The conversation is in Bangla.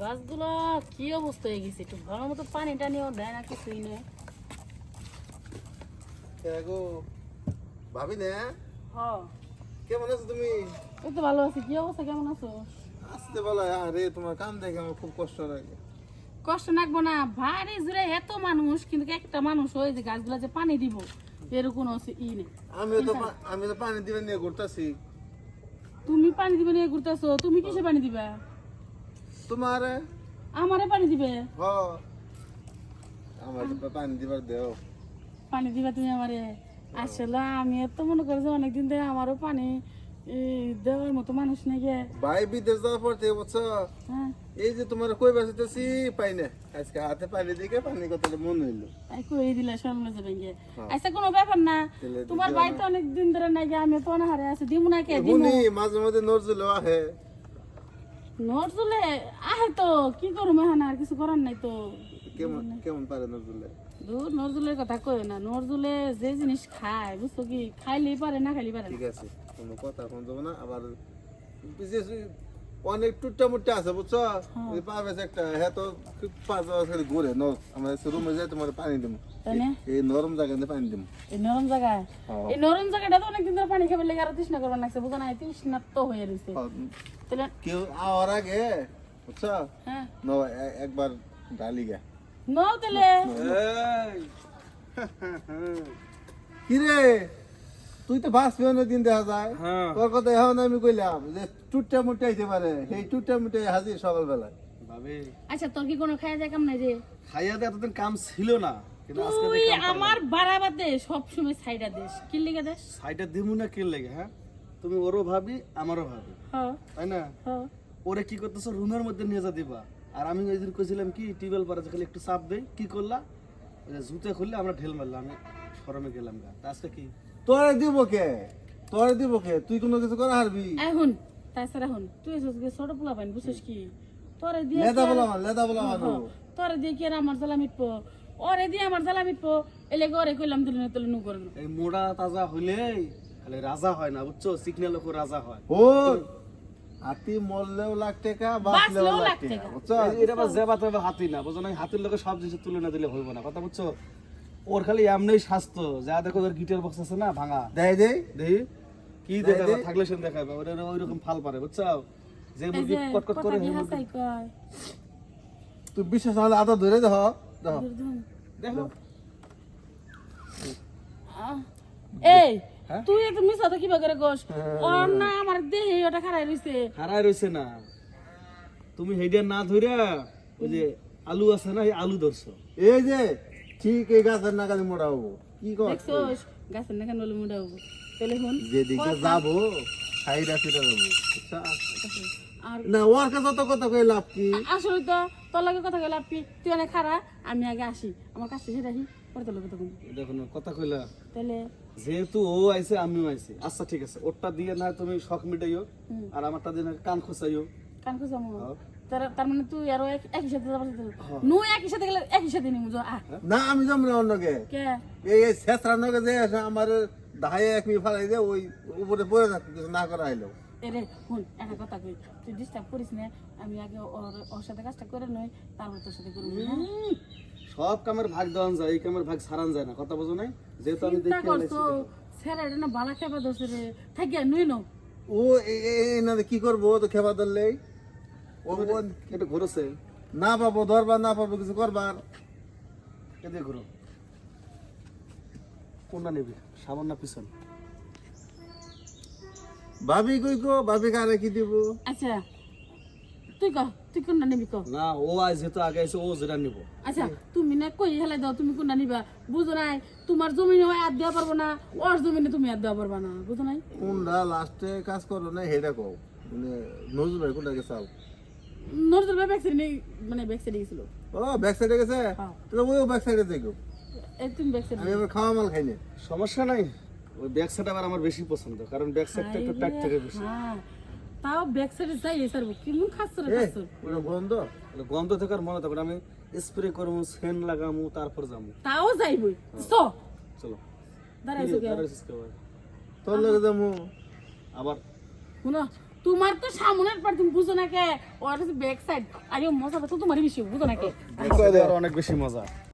গাছগুলো কি অবস্থা হয়ে গেছে? একটু ভালো মতো পানি টানিও দেয় না। কিছুই গো? ভাবি না। কেমন আছো তুমি? এই তো ভালো আছি। কি অবস্থা? কেমন আছো? আসতে বলো আরে তোমার কাম দেখে আমার খুব কষ্ট লাগে। কষ্ট লাগবো না। ভারী জুড়ে এত মানুষ কিন্তু একটা মানুষ ওই যে গাছগুলো যে পানি দিব এর কোনো ই নেই। আমিও তো আমি তো পানি দিবে নিয়ে ঘুরতেছি। তুমি পানি দিবে নিয়ে ঘুরতেছো। তুমি কিসে পানি দিবে? তোমার? আমারে পানি দিবে? হ। আমার পানি দিবার দেও। পানি দিবে তুমি আমারে? আসলে আমি তো মনে করি যে অনেকদিন ধরে আমারও পানি দেওয়ার মতো মানুষ নেই গে। ভাই বিদেশ যাওয়ার পর থেকে বুঝছ? হ্যাঁ। এই যে তোমার কই বাঁচাতেছি? পাই না। আজকে হাতে পানি দিকে পানি কথা মন হইল। কই দিলে শরম যাবে গে? আচ্ছা কোনো ব্যাপার না। তোমার ভাই তো অনেক দিন ধরে নাই গে আমি তো অনাহারে আছি। দিমু না কে? দিমু। মাঝে মাঝে নজরুল আহে। নোট তুলে আহে তো কি করব এখন? আর কিছু করার নাই তো। কেমন কেমন পারে নজরুলে? দূর নজরুলের কথা কয় না। নজরুলে যে জিনিস খায় বুঝছ কি? খাইলেই পারে না খাইলেই পারে ঠিক আছে কোনো কথা কোন যাব না। আবার অনেক টুটটা মুটটা আছে বুঝছ? ওই পাবে একটা হ্যাঁ তো খুব পাঁচ হাজার খালি ঘুরে ন আমার রুমে যাই তোমার পানি না? এই নরম জায়গাতে পানি দিম। এই নরম জায়গায়? হ্যাঁ। এই নরম জায়গাটা তো অনেকদিন ধরে পানি খাবার লেগে আরও তৃষ্ণা করবার লাগছে বুঝো না তৃষ্ণা তো হয়ে রয়েছে। তাহলে কেউ আওয়ার আগে বুঝছ? হ্যাঁ। ন এ- একবার ডালি গে। নাও তাহলে। কি রে তুই তো বাস পেয়ে দিন দেখা যায়। হ্যাঁ। তোর কথা এখন আমি কইলাম যে টুটটা মুটটা হইতে পারে। সেই টুটটা মুটে হাজির সকালবেলায়। ভাবি আচ্ছা তোর কি কোনো খাওয়া যায় কাম নাই রে খাইয়া দিয়ে এতদিন কাম ছিল না। তুই আমার বাড়াবাতে সব সময় সাইডা দেশ কি লিখে দেশ সাইডে দিমু না কে লেগে হ্যাঁ? তুমি ওরও ভাবি আমারও ভাবি। হ্যাঁ। তাই না? হ্যাঁ। ওরে কি করতেছো? রুমের মধ্যে নিয়ে যা দিবা। আর আমি ওই দিন কইছিলাম কি টিউবওয়েল পারে খালি একটু চাপ দেই। কি করলা? যে জুতে খুললে আমরা ঢেল মারলাম আমি শরমে গেলাম গা। তা আজকে কি? তোরে দিব কে? তোরে দিব কে? তুই কোনো কিছু করা হারবি? এখন তাছাড়া তুই এসে ছোট পোলা পাইন বুঝছিস কি? তোরে দিয়ে লেদা বলা আমার লেদা বলা আমার তোরে দিয়ে কি আর আমার জ্বালা মিটবো? ওরে দিয়ে আমার জ্বালা মিটবো? এলে ওরে কইলাম তুলে না তুলে নু করে এই মোড়া তাজা হইলেই খালি রাজা হয় না বুঝছ? সিগন্যাল লোক রাজা হয়। ও হাতি মরলেও লাখ টাকা বাঁচলেও লাখ টাকা। বুঝছ? এটা আবার জেবা তবে হাতি না বুঝো না হাতির লোকে সব জিনিস তুলে না দিলে হইব না কথা বুঝছ? ওর খালি এমনি স্বাস্থ্য যা দেখো ওর গিটার বক্স আছে না ভাঙা। দেয় দেই। দেখি কি দেখাবে থাকলে সে দেখাবে ওর ওই রকম ফাল পারে বুঝছ যে মুরগি কটকট করে তুই বিশ্বাস হলে আদা ধরে দেখ। দেখ। দেখো এই হ্যাঁ? তুই একটু মিশা তো কিবা করে গোস ওর না আমার দেহে ওটা খারাই রইছে। হারাই রইছে না। তুমি হেডিয়া না ধইরা ওই যে আলু আছে না এই আলু ধরছো। এই যে ঠিক এই গাছের নাগালি মোড়া হব কি কর গাছের না কেন বলে মুডা হব তাহলে হন যেদিকে যাব সাইডা ফিরে যাব। আর না ওর কাছে তো কথা কই লাভ কি? আসলে তো তোর লাগে কথা কইলা আপনি তুই অনেক খারা আমি আগে আসি। আমার কাছে সেটা আসি পরে তোর লগে তখন দেখো না কথা কইলা। তাহলে যেহেতু ও আইছে আমিও আইছি। আচ্ছা ঠিক আছে। ওরটা দিয়ে না তুমি শখ মিটাইও আর আমারটা দিয়ে না কান খোসাইও কান হ্যাঁ। তার তার মানে তুই আরও এক- একই সাথে যাবার একই সাথে গেলে একই সাথে নিমু না আমি যাম না অন্যকে কে এই এই শেষরা নগে যে আমার এক মি ফালাই দে ওই উপরে পড়ে থাকতে না করা হইল এরে হুন একটা কথা কই তুই ডিস্টার্ব করিস না আমি আগে ওর ওর সাথে কাজটা করে নই তারপর তোর সাথে করব হ্যাঁ? সব কামের ভাগ দেওয়ান যায় এই কামের ভাগ সারান যায় না কথা বোঝো নাই যেহেতু আমি দেখি স্যার এটা না বালা খেপা ধরছে রে নুই নো ও এ- না কি করব তো খেপা ধরলেই এটা ঘুরেছে। না পাবো ধরবার না পাবো কিছু করবার? ঘুরো। কোনটা নিবি? না পিছন? ভাবি কই গো? ভাবি কারে কি দিব? আচ্ছা তুই কহ তুই কোনটা নিবি কহ না ও আজ যেহেতু আগে এসে ও যেটা নিব। আচ্ছা তুমি না কই হেলাই দাও তুমি কোনটা নিবা? বুঝো নাই তোমার জমিনে হয় আর দেওয়া পারব না ওর জমিনে তুমি আর দেওয়া পারবা না বুঝো নাই? কোনটা লাস্টে কাজ করো না হেডা কও। মানে নজরুল ভাই কোনটা গেছে নজরুল ভাই ব্যাক সাইডে মানে ব্যাক সাইডে গেছিল। ও ব্যাক সাইডে গেছে? হ্যাঁ। তাহলে ওইও ব্যাক সাইডে দেখো এই ব্যাক সাইডে আমি আবার খাওয়া মাল খাই না। সমস্যা নাই। ওই ব্যাক সাইড আবার আমার বেশি পছন্দ কারণ ব্যাক সাইডটা একটু টাইট থেকে বেশি। হ্যাঁ। তাও ব্যাক সাইডে যাই স্যার কেমন খাচ্ছ রে খাচ্ছ ওটা গন্ধ? থেকে আর মনে থাকবে আমি স্প্রে করব সেন লাগামু তারপর যাব। তাও যাইবই স চলো। দাঁড়াইছো কে? তোর লগে আবার। শুনো তোমার তো সামনের পার তুমি বুঝো না কে? ওর ব্যাক সাইড আরে মজা তো তোমারই বেশি বুঝো না কে? অনেক বেশি মজা।